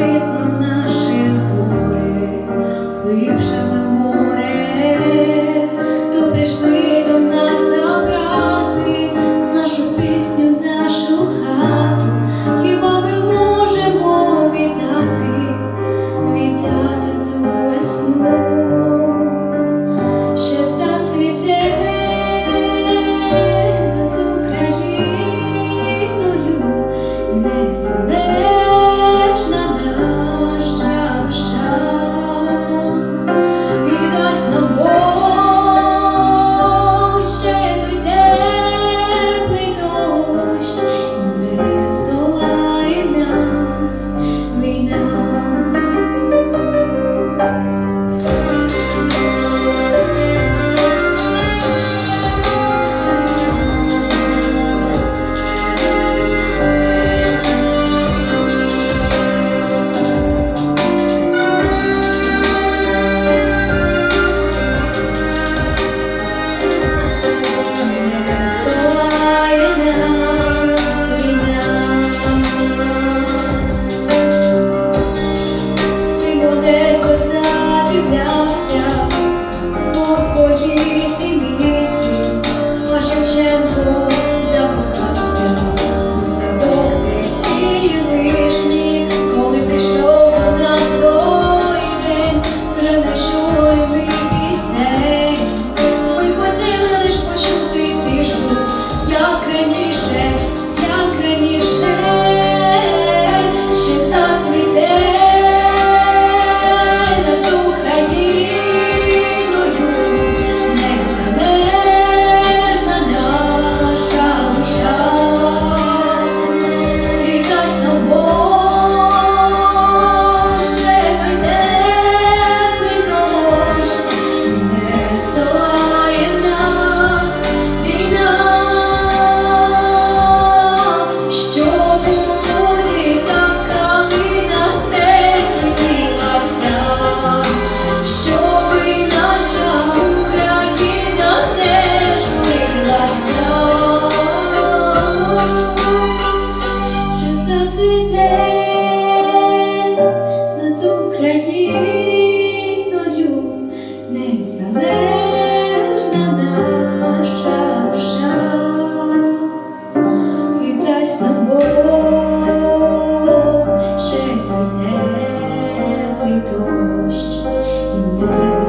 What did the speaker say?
be країною незалежна наша душа, і дасть нам Бог ще й теплий дощ і не.